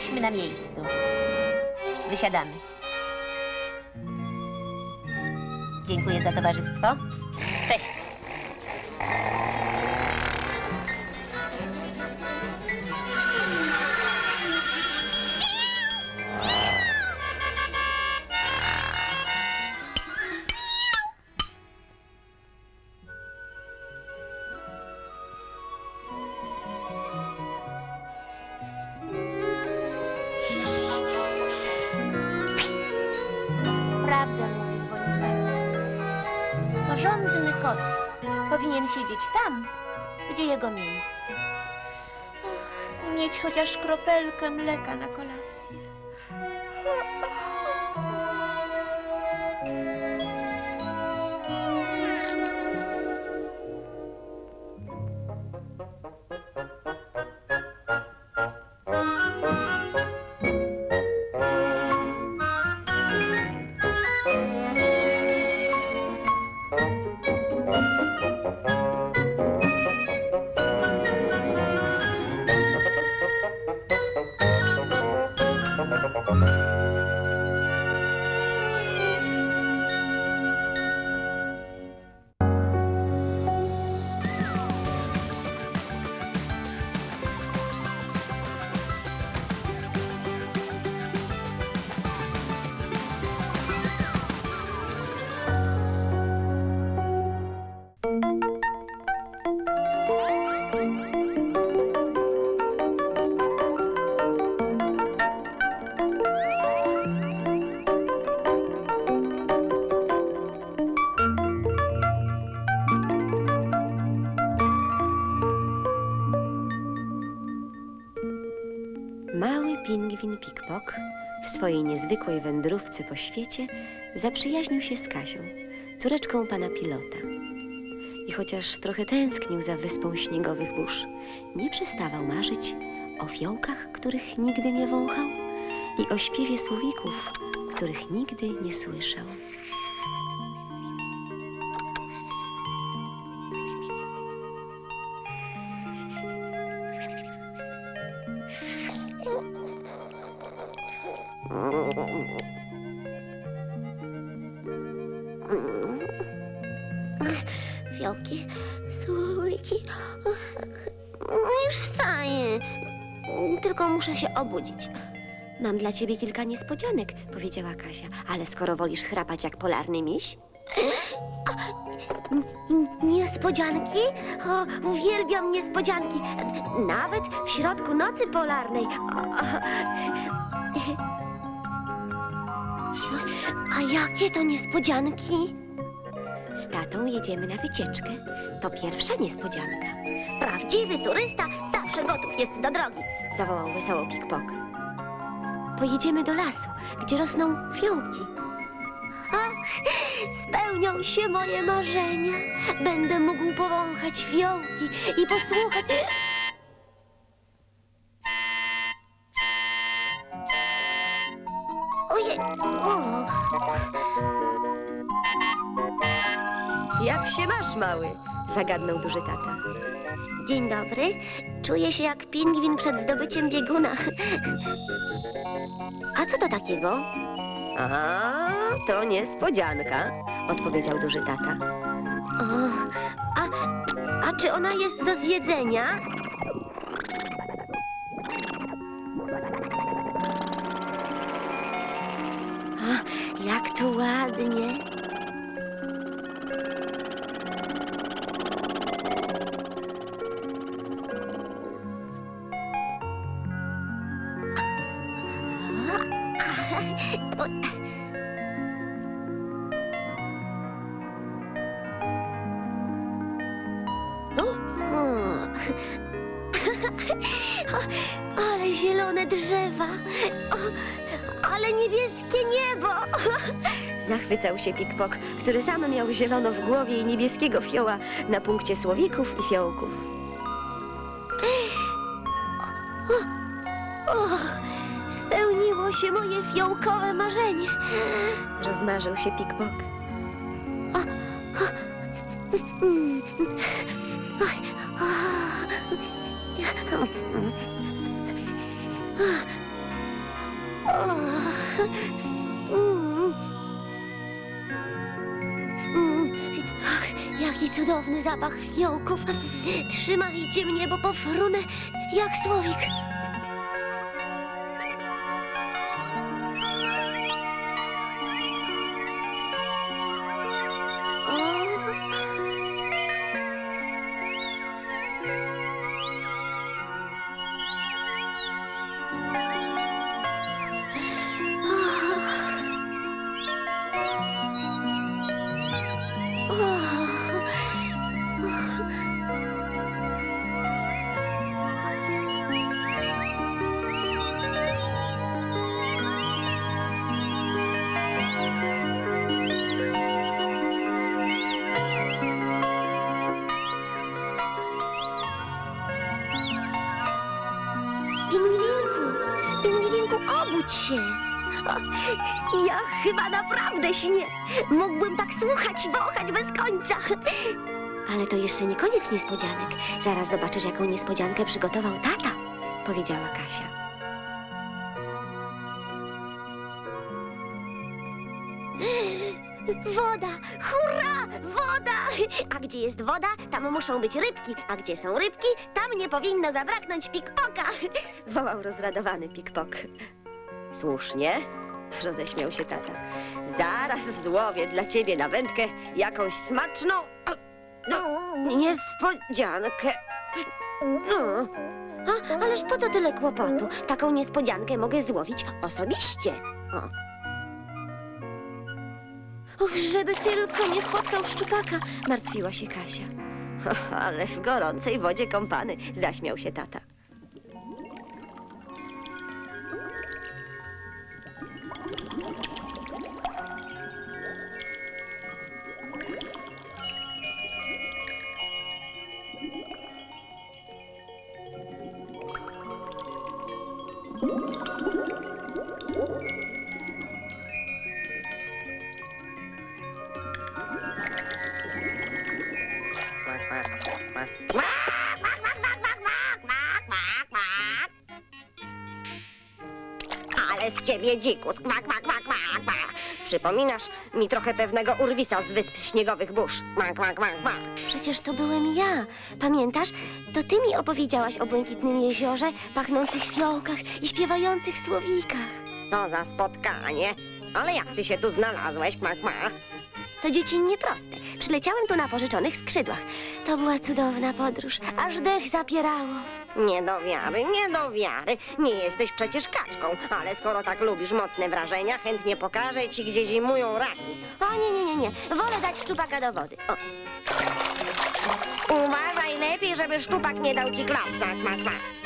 Jesteśmy na miejscu. Wysiadamy. Dziękuję za towarzystwo. Cześć. Siedzieć tam, gdzie jego miejsce. Och, mieć chociaż kropelkę mleka na kolację. Mały pingwin w swojej niezwykłej wędrówce po świecie zaprzyjaźnił się z Kasią, córeczką pana pilota. Chociaż trochę tęsknił za wyspą śniegowych burz, nie przestawał marzyć o fiołkach, których nigdy nie wąchał i o śpiewie słowików, których nigdy nie słyszał. Fiołki, słoiki. Już wstaję. Tylko muszę się obudzić. Mam dla ciebie kilka niespodzianek, powiedziała Kasia, ale skoro wolisz chrapać jak polarny miś, Niespodzianki? O, uwielbiam niespodzianki. Nawet w środku nocy polarnej. A jakie to niespodzianki? Z tatą jedziemy na wycieczkę. To pierwsza niespodzianka. Prawdziwy turysta zawsze gotów jest do drogi. zawołał wesoło Pikpok. Pojedziemy do lasu, gdzie rosną fiołki. Ach, spełnią się moje marzenia. Będę mógł powąchać fiołki i posłuchać. Ojej, o, Jak się masz, mały? zagadnął duży tata. dzień dobry. Czuję się jak pingwin przed zdobyciem bieguna. A co to takiego? A, to niespodzianka, odpowiedział duży tata. O, a, a czy ona jest do zjedzenia? A, jak to ładnie. Zielone drzewa. O, ale niebieskie niebo. Zachwycał się Pikpok, który sam miał zielono w głowie i niebieskiego fioła na punkcie słowików i fiołków. O, spełniło się moje fiołkowe marzenie. Rozmarzył się Pikpok. Mm. O. Mm. Jaki cudowny zapach fiołków. Trzymajcie mnie, bo pofrunę jak słowik. O, ja chyba naprawdę śnię. Mógłbym tak słuchać, wąchać bez końca. Ale to jeszcze nie koniec niespodzianek. Zaraz zobaczysz, jaką niespodziankę przygotował tata, powiedziała Kasia. Woda, hurra, woda! A gdzie jest woda, tam muszą być rybki, a gdzie są rybki, tam nie powinno zabraknąć pikpoka. Wołał rozradowany Pikpok. Słusznie, roześmiał się tata. Zaraz złowię dla ciebie na wędkę jakąś smaczną no, niespodziankę. No, A, ależ po co tyle kłopotu? Taką niespodziankę mogę złowić osobiście. O. Żeby tylko nie spotkał szczupaka. martwiła się Kasia. Ale w gorącej wodzie kąpany, zaśmiał się tata. Ale z ciebie dzikus, kwak, kwak, kwak, kwak, kwak. Przypominasz mi trochę pewnego urwisa z wysp śniegowych burz. Kwak, kwak, kwak, kwak. Przecież to byłem ja. Pamiętasz? To ty mi opowiedziałaś o błękitnym jeziorze, pachnących fiołkach i śpiewających słowikach. Co za spotkanie. Ale jak ty się tu znalazłeś, kwak, kwak? To dziecinnie proste. Przyleciałem tu na pożyczonych skrzydłach. To była cudowna podróż, aż dech zapierało. Nie do wiary, nie do wiary. Nie jesteś przecież kaczką, ale skoro tak lubisz mocne wrażenia, chętnie pokażę ci, gdzie zimują raki. O nie, nie, nie, nie. Wolę dać szczupaka do wody. O. Uważaj lepiej, żeby szczupak nie dał ci klapsa, kma, kma.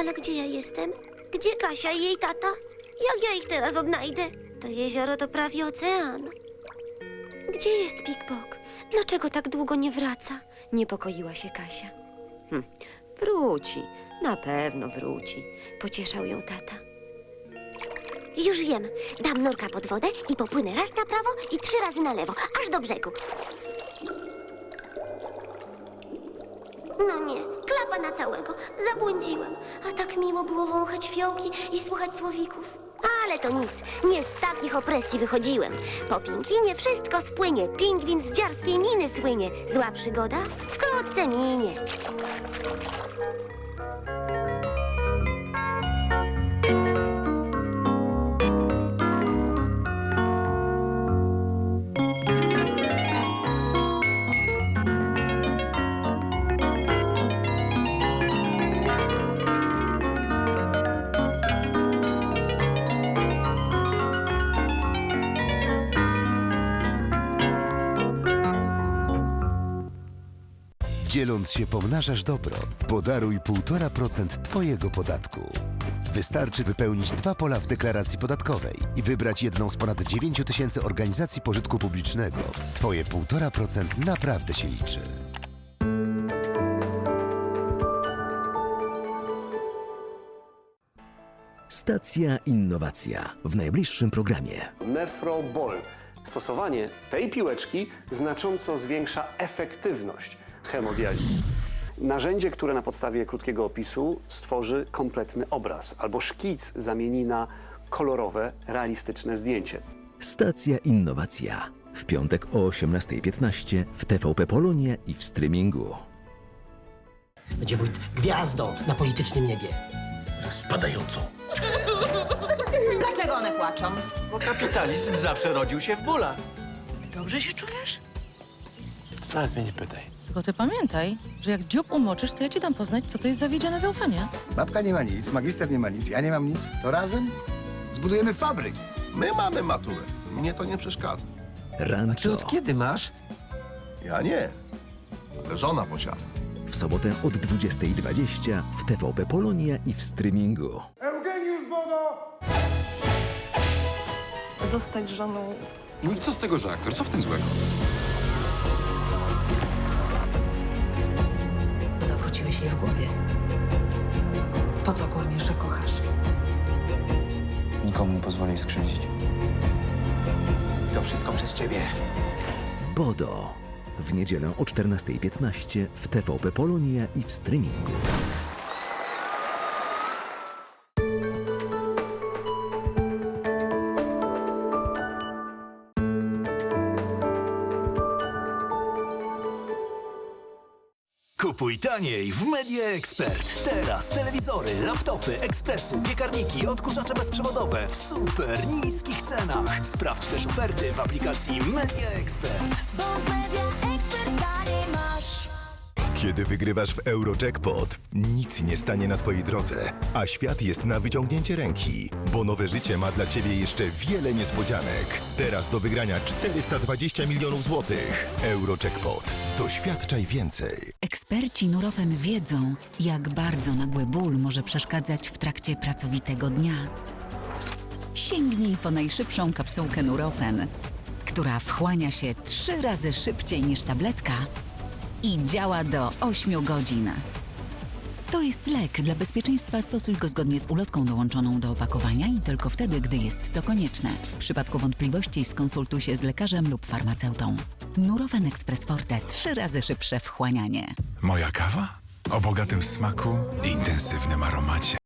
Ale gdzie ja jestem? Gdzie Kasia i jej tata? Jak ja ich teraz odnajdę? To jezioro to prawie ocean. Gdzie jest Pikpok? Dlaczego tak długo nie wraca? Niepokoiła się Kasia. Hm, wróci, na pewno wróci. Pocieszał ją tata. Już wiem. Dam nurka pod wodę i popłynę raz na prawo i trzy razy na lewo, aż do brzegu. No nie, klapa na całego. Zabłądziłem. A tak miło było wąchać fiołki i słuchać słowików. Ale to nic. Nie z takich opresji wychodziłem. Po pingwinie wszystko spłynie. Pingwin z dziarskiej miny słynie. Zła przygoda wkrótce minie. Dzieląc się pomnażasz dobro. Podaruj 1,5% Twojego podatku. Wystarczy wypełnić dwa pola w deklaracji podatkowej i wybrać jedną z ponad 9 tysięcy organizacji pożytku publicznego. Twoje 1,5% naprawdę się liczy. Stacja Innowacja w najbliższym programie. Nefrobol. Stosowanie tej piłeczki znacząco zwiększa efektywność hemodializy. Narzędzie, które na podstawie krótkiego opisu stworzy kompletny obraz albo szkic zamieni na kolorowe, realistyczne zdjęcie. Stacja Innowacja w piątek o 18.15 w TVP Polonia i w streamingu. Będzie wójt gwiazdą na politycznym niebie. Spadającą. Dlaczego one płaczą? Bo kapitalizm zawsze rodził się w bólach. Dobrze się czujesz? Nawet mnie nie pytaj. Tylko ty pamiętaj, że jak dziób umoczysz, to ja ci dam poznać, co to jest zawiedzione zaufanie. Babka nie ma nic, magister nie ma nic, ja nie mam nic. To razem zbudujemy fabryk. My mamy maturę. Mnie to nie przeszkadza. Czy Rancho od kiedy masz? Ja nie. Ale żona posiada. w sobotę od 20.20 w TVP Polonia i w streamingu. Zostać żoną No i co z tego, że aktor? Co w tym złego? W głowie. Po co kłamiesz, że kochasz? Nikomu nie pozwolę jej skrzywdzić. To wszystko przez ciebie. Bodo w niedzielę o 14.15 w TVP Polonia i w streamingu. Kupuj taniej w Media Expert. Teraz telewizory, laptopy, ekspresy, piekarniki, odkurzacze bezprzewodowe w super niskich cenach. Sprawdź też oferty w aplikacji Media Expert. Kiedy wygrywasz w Eurojackpot, nic nie stanie na Twojej drodze, a świat jest na wyciągnięcie ręki, bo nowe życie ma dla Ciebie jeszcze wiele niespodzianek. Teraz do wygrania 420 milionów złotych. Eurojackpot. Doświadczaj więcej. Eksperci Nurofen wiedzą, jak bardzo nagły ból może przeszkadzać w trakcie pracowitego dnia. Sięgnij po najszybszą kapsułkę Nurofen, która wchłania się trzy razy szybciej niż tabletka i działa do 8 godzin. To jest lek. Dla bezpieczeństwa stosuj go zgodnie z ulotką dołączoną do opakowania i tylko wtedy, gdy jest to konieczne. W przypadku wątpliwości skonsultuj się z lekarzem lub farmaceutą. Nurofen Express Forte. Trzy razy szybsze wchłanianie. Moja kawa? O bogatym smaku i intensywnym aromacie.